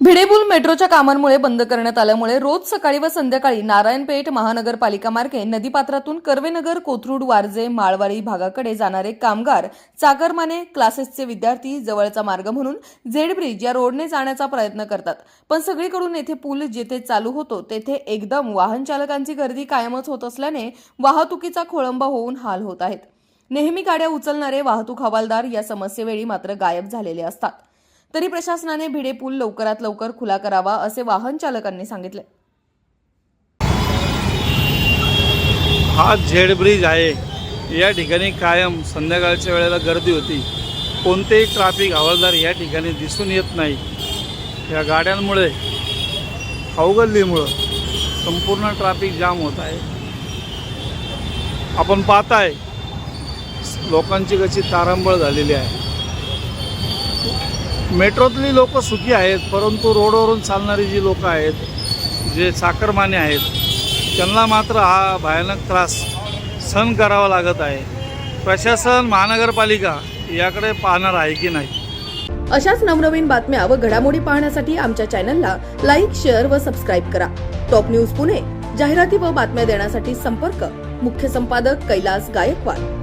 भिडेपूल मेट्रोच्या कामांमुळे बंद करण्यात आल्यामुळे रोज सकाळी व संध्याकाळी नारायणपेठ महानगरपालिका मार्गे नदीपात्रातून कर्वेनगर कोथरूड वारजे माळवाडी भागाकडे जाणारे कामगार चाकरमाने क्लासेसचे विद्यार्थी जवळचा मार्ग म्हणून झेड ब्रिज या रोडने जाण्याचा प्रयत्न करतात. पण सगळीकडून येथे पूल जेथे चालू होतो तेथे एकदम वाहन चालकांची गर्दी कायमच होत असल्याने वाहतुकीचा खोळंबा होऊन हाल होत आहेत. नेहमी गाड्या उचलणारे वाहतूक हवालदार या समस्येवेळी मात्र गायब झालेले असतात. तरी प्रशासनाने भिडे पूल लवकरात लवकर खुला करावा असे वाहन चालकांनी सांगितले. हा झेड ब्रिज आहे. या ठिकाणी कायम संध्याकाळच्या वेळेला गर्दी होती. कोणतेही ट्रॅफिक हवालदार या ठिकाणी दिसून येत नाही. या गाड्यांमुळे अवगल्लीमुळं संपूर्ण ट्रॅफिक जाम होत आहे. आपण पाहताय लोकांची कशी तारंबळ झालेली आहे. मेट्रोतली लोक सुखी आहेत परंतु रोडवरून चालणारी जी लोक आहेत जे चाकरमाने आहेत त्यांना मात्र हा भयानक त्रास सहन करावा लागत आहे. प्रशासन महानगरपालिका याकडे पाहणार आहे की नाही? अशाच नवनवीन बातम्या व घडामोडी पाहण्यासाठी आमच्या चॅनलला लाईक शेअर व सबस्क्राईब करा. टॉप न्यूज पुणे जाहिराती व बातम्या देण्यासाठी संपर्क. मुख्य संपादक कैलास गायकवाड.